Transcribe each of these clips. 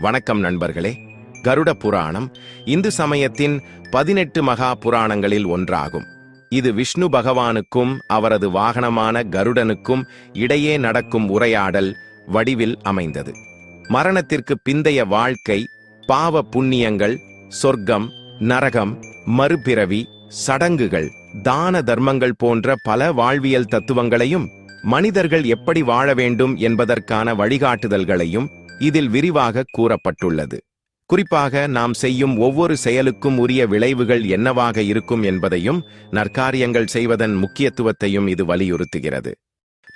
வணக்கம் நண்பர்களே. கருட புராணம் இந்து சமயத்தின் பதினெட்டு மகா புராணங்களில் ஒன்றாகும். இது விஷ்ணு பகவானுக்கும் அவரது வாகனமான கருடனுக்கும் இடையே நடக்கும் உரையாடல் வடிவில் அமைந்தது. மரணத்திற்கு பிந்தைய வாழ்க்கை பாவ புண்ணியங்கள் சொர்க்கம் நரகம் மறுபிறவி சடங்குகள் தான தர்மங்கள் போன்ற பல வாழ்வியல் தத்துவங்களையும் மனிதர்கள் எப்படி வாழ வேண்டும் என்பதற்கான வழிகாட்டுதல்களையும் இதில் விரிவாக கூறப்பட்டுள்ளது. குறிப்பாக நாம் செய்யும் ஒவ்வொரு செயலுக்கும் உரிய விளைவுகள் என்னவாக இருக்கும் என்பதையும் நற்காரியங்கள் செய்வதன் முக்கியத்துவத்தையும் இது வலியுறுத்துகிறது.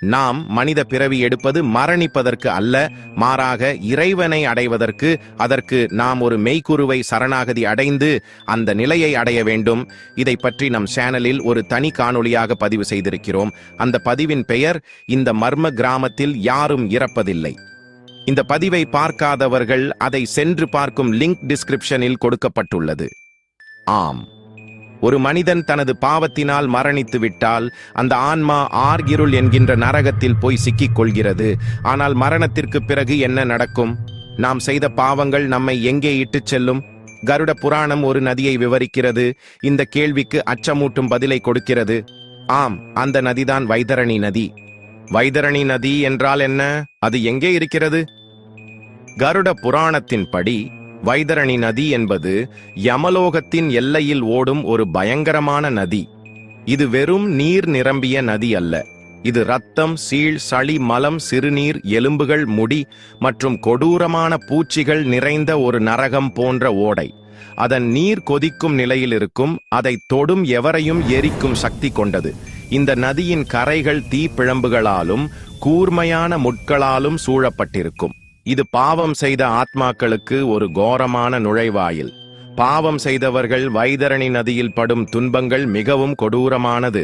நாம் மனித பிறவி எடுப்பது மரணிப்பதற்கு அல்ல மாறாக இறைவனை அடைவதற்கு அதற்கு நாம் ஒரு மெய்க்குருவை சரணாகதி அடைந்து அந்த நிலையை அடைய வேண்டும். இதை பற்றி நம் சேனலில் ஒரு தனி காணொளியாக பதிவு செய்திருக்கிறோம். அந்த பதிவின் பெயர் இந்த மர்ம கிராமத்தில் யாரும் இறப்பதில்லை. இந்த பதிவை பார்க்காதவர்கள் அதை சென்று பார்க்கும் லிங்க் டிஸ்கிரிப்ஷனில் கொடுக்கப்பட்டுள்ளது. ஆம். ஒரு மனிதன் தனது பாவத்தினால் மரணித்து விட்டால் அந்த ஆன்மா ஆர் இருள் என்கின்ற நரகத்தில் போய் சிக்கிக் கொள்கிறது ஆனால் மரணத்திற்கு பிறகு என்ன நடக்கும்? நாம் செய்த பாவங்கள் நம்மை எங்கே இட்டுச் செல்லும்? கருட புராணம் ஒரு நதியை விவரிக்கிறது. இந்த கேள்விக்கு அச்சமூட்டும் பதிலை கொடுக்கிறது. ஆம் அந்த நதிதான் வைதரணி நதி. வைதரணி நதி என்றால் என்ன? அது எங்கே இருக்கிறது? கருட புராணத்தின்படி வைதரணி நதி என்பது யமலோகத்தின் எல்லையில் ஓடும் ஒரு பயங்கரமான நதி. இது வெறும் நீர் நிரம்பிய நதி அல்ல. இது ரத்தம் சீழ் சளி மலம் சிறுநீர் எலும்புகள் முடி மற்றும் கொடூரமான பூச்சிகள் நிறைந்த ஒரு நரகம் போன்ற ஓடை. அதன் நீர் கொதிக்கும் நிலையில் இருக்கும் அதை தொடும் எவரையும் எரிக்கும் சக்தி கொண்டது. இந்த நதியின் கரைகள் தீப்பிழம்புகளாலும் கூர்மையான முட்களாலும் சூழப்பட்டிருக்கும். இது பாவம் செய்த ஆத்மாக்களுக்கு ஒரு கோரமான நுழைவாயில். பாவம் செய்தவர்கள் வைதரணி நதியில் படும் துன்பங்கள் மிகவும் கொடூரமானது.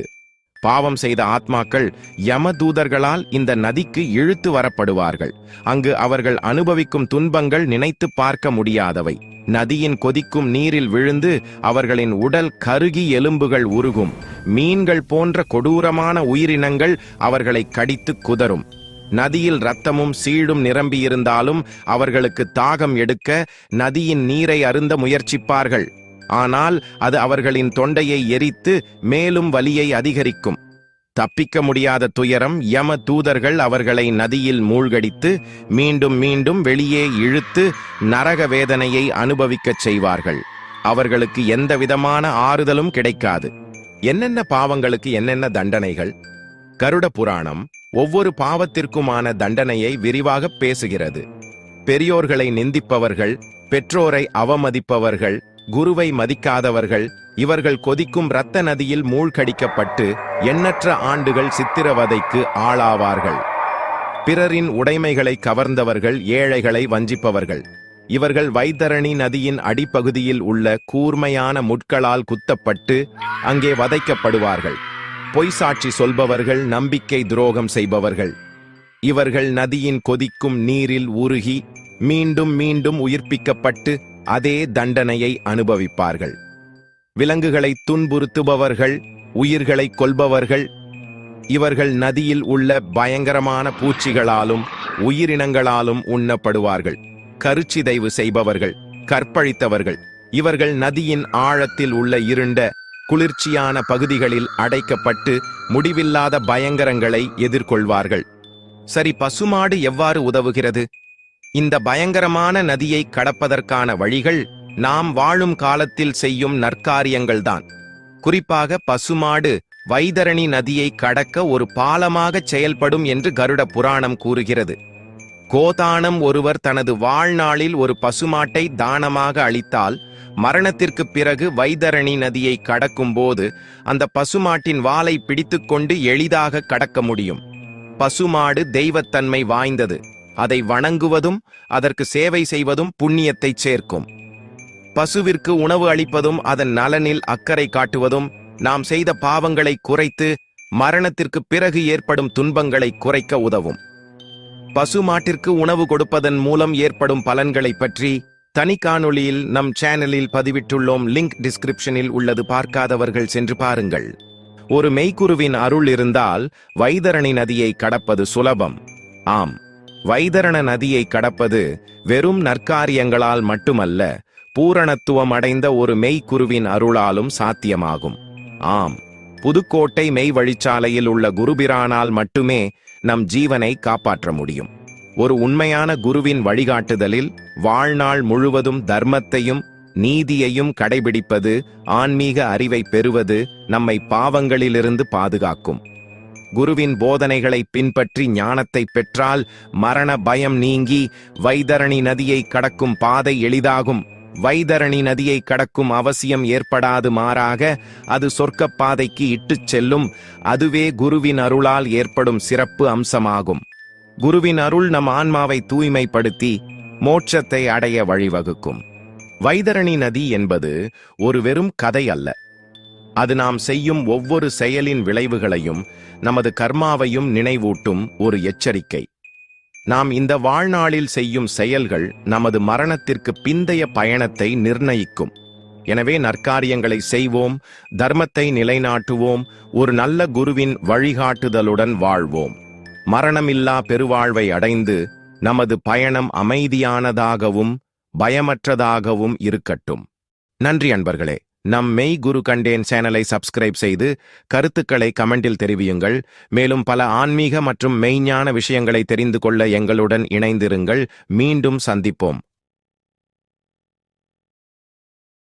பாவம் செய்த ஆத்மாக்கள் யமதூதர்களால் இந்த நதிக்கு இழுத்து வரப்படுவார்கள். அங்கு அவர்கள் அனுபவிக்கும் துன்பங்கள் நினைத்து பார்க்க முடியாதவை. நதியின் கொதிக்கும் நீரில் விழுந்து அவர்களின் உடல் கருகி எலும்புகள் உருகும். மீன்கள் போன்ற கொடூரமான உயிரினங்கள் அவர்களை கடித்து குதறும். நதியில் ரத்தமும் சீழும் நிரம்பியிருந்தாலும் அவர்களுக்கு தாகம் எடுக்க நதியின் நீரை அருந்த முயற்சிப்பார்கள். ஆனால் அது அவர்களின் தொண்டையை எரித்து மேலும் வலியை அதிகரிக்கும். தப்பிக்க முடியாத துயரம் யம தூதர்கள் அவர்களை நதியில் மூழ்கடித்து மீண்டும் மீண்டும் வெளியே இழுத்து நரக வேதனையை அனுபவிக்கச் செய்வார்கள். அவர்களுக்கு எந்த விதமான ஆறுதலும் கிடைக்காது. என்னென்ன பாவங்களுக்கு என்னென்ன தண்டனைகள்? கருட புராணம் ஒவ்வொரு பாவத்திற்குமான தண்டனையை விரிவாக பேசுகிறது. பெரியோர்களை நிந்திப்பவர்கள் பெற்றோரை அவமதிப்பவர்கள் குருவை மதிக்காதவர்கள் இவர்கள் கொதிக்கும் இரத்த நதியில் மூழ்கடிக்கப்பட்டு எண்ணற்ற ஆண்டுகள் சித்திரவதைக்கு ஆளாவார்கள். பிறரின் உடைமைகளை கவர்ந்தவர்கள் ஏழைகளை வஞ்சிப்பவர்கள். இவர்கள் வைத்தரணி நதியின் அடிப்பகுதியில் உள்ள கூர்மையான முட்களால் குத்தப்பட்டு அங்கே வதைக்கப்படுவார்கள். பொய் சாட்சி சொல்பவர்கள் நம்பிக்கை துரோகம் செய்பவர்கள். இவர்கள் நதியின் கொதிக்கும் நீரில் உருகி மீண்டும் மீண்டும் உயிர்ப்பிக்கப்பட்டு அதே தண்டனையை அனுபவிப்பார்கள். விலங்குகளை துன்புறுத்துபவர்கள் உயிர்களை கொல்பவர்கள் இவர்கள் நதியில் உள்ள பயங்கரமான பூச்சிகளாலும் உயிரினங்களாலும் உண்ணப்படுவார்கள். கருச்சிதைவு செய்பவர்கள் கற்பழித்தவர்கள். இவர்கள் நதியின் ஆழத்தில் உள்ள இருண்ட குளிர்ச்சியான பகுதிகளில் அடைக்கப்பட்டு முடிவில்லாத பயங்கரங்களை எதிர்கொள்வார்கள். சரி பசுமாடு எவ்வாறு உதவுகிறது? இந்த பயங்கரமான நதியை கடப்பதற்கான வழிகள் நாம் வாழும் காலத்தில் செய்யும் நற்காரியங்கள்தான். குறிப்பாக பசுமாடு வைதரணி நதியை கடக்க ஒரு பாலமாக செயல்படும் என்று கருட புராணம் கூறுகிறது. கோதானம் ஒருவர் தனது வாழ்நாளில் ஒரு பசுமாட்டை தானமாக அளித்தால் மரணத்திற்கு பிறகு வைதரணி நதியை கடக்கும்போது அந்த பசுமாட்டின் வாலை பிடித்துக்கொண்டு எளிதாக கடக்க முடியும். பசுமாடு தெய்வத்தன்மை வாய்ந்தது. அதை வணங்குவதும் அதற்கு சேவை செய்வதும் புண்ணியத்தைச் சேர்க்கும். பசுவிற்கு உணவு அளிப்பதும் அதன் நலனில் அக்கறை காட்டுவதும் நாம் செய்த பாவங்களை குறைத்து மரணத்திற்கு பிறகு ஏற்படும் துன்பங்களை குறைக்க உதவும். பசுமாட்டிற்கு உணவு கொடுப்பதன் மூலம் ஏற்படும் பலன்களை பற்றி தனி காணொளியில் நம் சேனலில் பதிவிட்டுள்ளோம். லிங்க் டிஸ்கிரிப்ஷனில் உள்ளது. பார்க்காதவர்கள் சென்று பாருங்கள். ஒரு மெய்க்குருவின் அருள் இருந்தால் வைதரணி நதியை கடப்பது சுலபம். ஆம். வைதரண நதியை கடப்பது வெறும் நற்காரியங்களால் மட்டுமல்ல பூரணத்துவம் அடைந்த ஒரு மெய்க்குருவின் அருளாலும் சாத்தியமாகும். ஆம். புதுக்கோட்டை மெய் வழிச்சாலையில் உள்ள குருபிரானால் மட்டுமே நம் ஜீவனை காப்பாற்ற முடியும். ஒரு உண்மையான குருவின் வழிகாட்டுதலில் வாழ்நாள் முழுவதும் தர்மத்தையும் நீதியையும் கடைபிடிப்பது ஆன்மீக அறிவை பெறுவது நம்மை பாவங்களிலிருந்து பாதுகாக்கும். குருவின் போதனைகளை பின்பற்றி ஞானத்தை பெற்றால் மரண பயம் நீங்கி வைதரணி நதியை கடக்கும் பாதை எளிதாகும். வைதரணி நதியை கடக்கும் அவசியம் ஏற்படாது மாறாக அது சொர்க்கப் பாதைக்கு இட்டுச் செல்லும். அதுவே குருவின் அருளால் ஏற்படும் சிறப்பு அம்சமாகும். குருவின் அருள் நம் ஆன்மாவை தூய்மைப்படுத்தி மோட்சத்தை அடைய வழிவகுக்கும். வைதரணி நதி என்பது ஒரு வெறும் கதை அல்ல. அது நாம் செய்யும் ஒவ்வொரு செயலின் விளைவுகளையும் நமது கர்மாவையும் நினைவூட்டும் ஒரு எச்சரிக்கை. நாம் இந்த வாழ்நாளில் செய்யும் செயல்கள் நமது மரணத்திற்கு பிந்தைய பயணத்தை நிர்ணயிக்கும். எனவே நற்காரியங்களை செய்வோம் தர்மத்தை நிலைநாட்டுவோம் ஒரு நல்ல குருவின் வழிகாட்டுதலுடன் வாழ்வோம். மரணமில்லா பெருவாழ்வை அடைந்து நமது பயணம் அமைதியானதாகவும் பயமற்றதாகவும் இருக்கட்டும். நன்றி அன்பர்களே. நம் மெய் குரு கண்டேன் சேனலை சப்ஸ்கிரைப் செய்து கருத்துக்களை கமெண்டில் தெரிவியுங்கள். மேலும் பல ஆன்மீக மற்றும் மெய்ஞான விஷயங்களை தெரிந்து கொள்ள எங்களுடன் இணைந்திருங்கள். மீண்டும் சந்திப்போம்.